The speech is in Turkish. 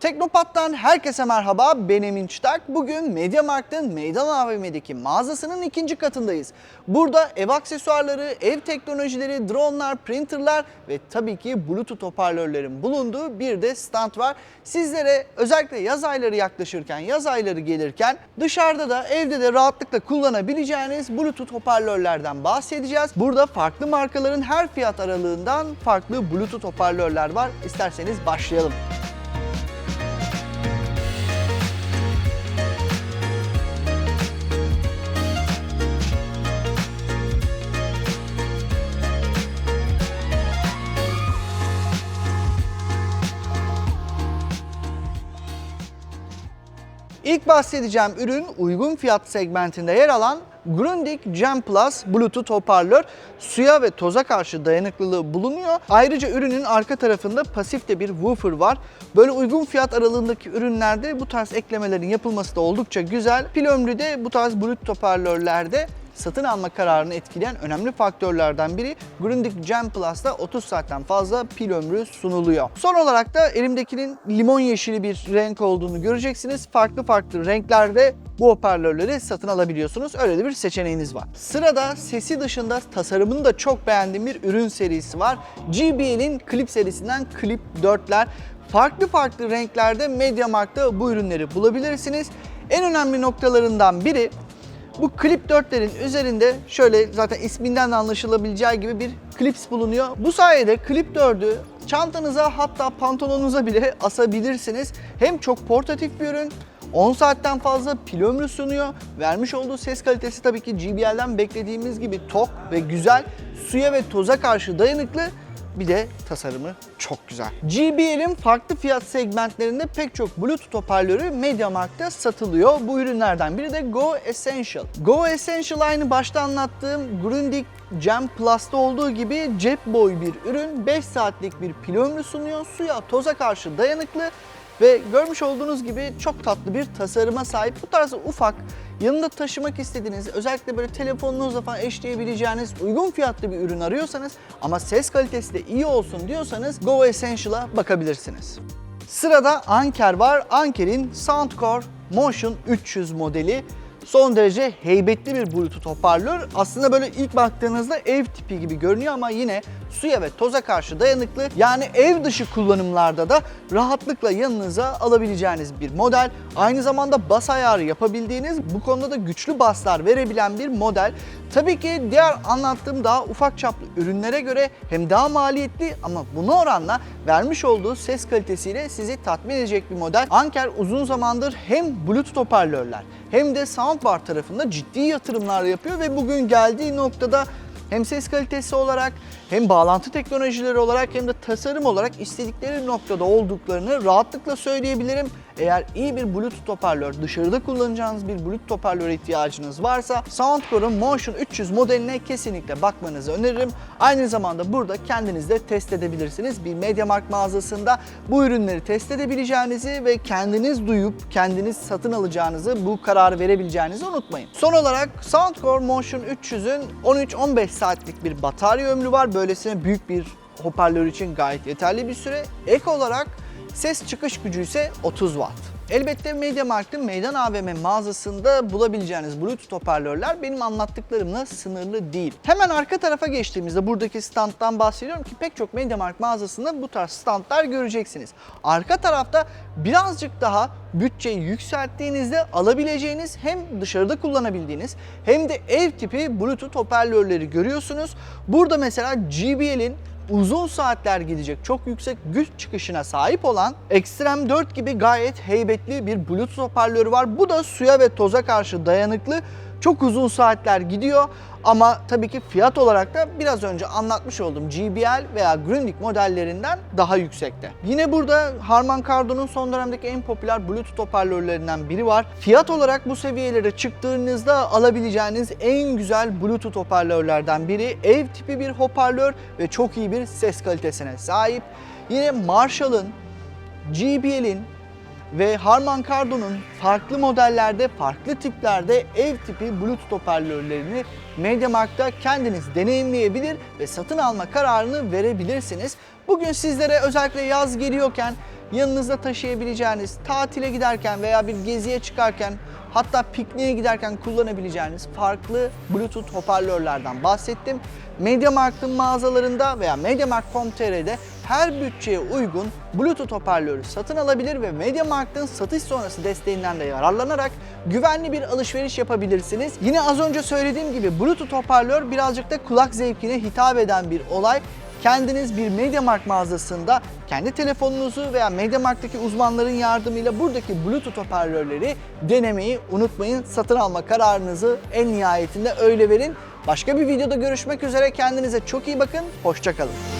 Teknopat'tan herkese merhaba, ben Emin Çıtak. Bugün MediaMarkt'ın Meydan AVM'deki mağazasının ikinci katındayız. Burada ev aksesuarları, ev teknolojileri, dronlar, printerlar ve tabii ki Bluetooth hoparlörlerin bulunduğu bir de stand var. Sizlere özellikle yaz ayları yaklaşırken, yaz ayları gelirken dışarıda da evde de rahatlıkla kullanabileceğiniz Bluetooth hoparlörlerden bahsedeceğiz. Burada farklı markaların her fiyat aralığından farklı Bluetooth hoparlörler var. İsterseniz başlayalım. İlk bahsedeceğim ürün uygun fiyat segmentinde yer alan Grundig Gem Plus Bluetooth hoparlör suya ve toza karşı dayanıklılığı bulunuyor. Ayrıca ürünün arka tarafında pasif de bir woofer var. Böyle uygun fiyat aralığındaki ürünlerde bu tarz eklemelerin yapılması da oldukça güzel. Pil ömrü de bu tarz Bluetooth hoparlörlerde satın alma kararını etkileyen önemli faktörlerden biri Grundig Gem Plus'ta 30 saatten fazla pil ömrü sunuluyor. Son olarak da elimdekinin limon yeşili bir renk olduğunu göreceksiniz. Farklı farklı renklerde bu hoparlörleri satın alabiliyorsunuz. Öyle de bir seçeneğiniz var. Sırada sesi dışında tasarımını da çok beğendiğim bir ürün serisi var. JBL'in Clip serisinden Clip 4'ler. Farklı farklı renklerde MediaMarkt'ta bu ürünleri bulabilirsiniz. En önemli noktalarından biri bu Clip 4'lerin üzerinde şöyle zaten isminden de anlaşılabileceği gibi bir klips bulunuyor. Bu sayede Clip 4'ü çantanıza hatta pantolonunuza bile asabilirsiniz. Hem çok portatif bir ürün 10 saatten fazla pil ömrü sunuyor. Vermiş olduğu ses kalitesi tabii ki JBL'den beklediğimiz gibi tok ve güzel. Suya ve toza karşı dayanıklı. Bir de tasarımı çok güzel. JBL'in farklı fiyat segmentlerinde pek çok Bluetooth hoparlörü MediaMarkt'ta satılıyor. Bu ürünlerden biri de Go Essential. Go Essential aynı başta anlattığım Grundig Gem Plus'ta olduğu gibi cep boy bir ürün. 5 saatlik bir pil ömrü sunuyor. Suya, toza karşı dayanıklı ve görmüş olduğunuz gibi çok tatlı bir tasarıma sahip. Bu tarz ufak yanında taşımak istediğiniz, özellikle böyle telefonunuzla falan eşleyebileceğiniz uygun fiyatlı bir ürün arıyorsanız ama ses kalitesi de iyi olsun diyorsanız Go Essential'a bakabilirsiniz. Sırada Anker var. Anker'in Soundcore Motion 300 modeli. Son derece heybetli bir Bluetooth hoparlör. Aslında böyle ilk baktığınızda ev tipi gibi görünüyor ama yine suya ve toza karşı dayanıklı. Yani ev dışı kullanımlarda da rahatlıkla yanınıza alabileceğiniz bir model. Aynı zamanda bas ayarı yapabildiğiniz, bu konuda da güçlü baslar verebilen bir model. Tabii ki diğer anlattığım daha ufak çaplı ürünlere göre hem daha maliyetli ama buna oranla vermiş olduğu ses kalitesiyle sizi tatmin edecek bir model. Anker uzun zamandır hem Bluetooth hoparlörler hem de soundbar tarafında ciddi yatırımlar yapıyor ve bugün geldiği noktada hem ses kalitesi olarak hem bağlantı teknolojileri olarak hem de tasarım olarak istedikleri noktada olduklarını rahatlıkla söyleyebilirim. Eğer iyi bir Bluetooth hoparlör, dışarıda kullanacağınız bir Bluetooth hoparlör ihtiyacınız varsa Soundcore'un Motion 300 modeline kesinlikle bakmanızı öneririm. Aynı zamanda burada kendiniz de test edebilirsiniz. Bir MediaMarkt mağazasında bu ürünleri test edebileceğinizi ve kendiniz duyup kendiniz satın alacağınızı, bu kararı verebileceğinizi unutmayın. Son olarak Soundcore Motion 300'ün 13-15 saatlik bir batarya ömrü var. Böylesine büyük bir hoparlör için gayet yeterli bir süre. Ek olarak ses çıkış gücü ise 30 Watt. Elbette MediaMarkt'ın Meydan AVM mağazasında bulabileceğiniz Bluetooth hoparlörler benim anlattıklarımla sınırlı değil. Hemen arka tarafa geçtiğimizde buradaki standtan bahsediyorum ki pek çok MediaMarkt mağazasında bu tarz standlar göreceksiniz. Arka tarafta birazcık daha bütçeyi yükselttiğinizde alabileceğiniz hem dışarıda kullanabildiğiniz hem de ev tipi Bluetooth hoparlörleri görüyorsunuz. Burada mesela JBL'in uzun saatler gidecek çok yüksek güç çıkışına sahip olan Extreme 4 gibi gayet heybetli bir Bluetooth hoparlörü var. Bu da suya ve toza karşı dayanıklı. Çok uzun saatler gidiyor ama tabii ki fiyat olarak da biraz önce anlatmış olduğum JBL veya Grundig modellerinden daha yüksekte. Yine burada Harman Kardon'un son dönemdeki en popüler Bluetooth hoparlörlerinden biri var. Fiyat olarak bu seviyelere çıktığınızda alabileceğiniz en güzel Bluetooth hoparlörlerden biri. Ev tipi bir hoparlör ve çok iyi bir ses kalitesine sahip. Yine Marshall'ın, JBL'in ve Harman Kardon'un farklı modellerde, farklı tiplerde ev tipi Bluetooth hoparlörlerini MediaMarkt'ta kendiniz deneyimleyebilir ve satın alma kararını verebilirsiniz. Bugün sizlere özellikle yaz geliyorken yanınızda taşıyabileceğiniz, tatile giderken veya bir geziye çıkarken hatta pikniğe giderken kullanabileceğiniz farklı Bluetooth hoparlörlerden bahsettim. MediaMarkt'ın mağazalarında veya MediaMarkt.com.tr'de her bütçeye uygun Bluetooth hoparlörü satın alabilir ve MediaMarkt'ın satış sonrası desteğinden de yararlanarak güvenli bir alışveriş yapabilirsiniz. Yine az önce söylediğim gibi Bluetooth hoparlör birazcık da kulak zevkine hitap eden bir olay. Kendiniz bir MediaMarkt mağazasında kendi telefonunuzu veya MediaMarkt'taki uzmanların yardımıyla buradaki Bluetooth hoparlörleri denemeyi unutmayın. Satın alma kararınızı en nihayetinde öyle verin. Başka bir videoda görüşmek üzere. Kendinize çok iyi bakın. Hoşçakalın.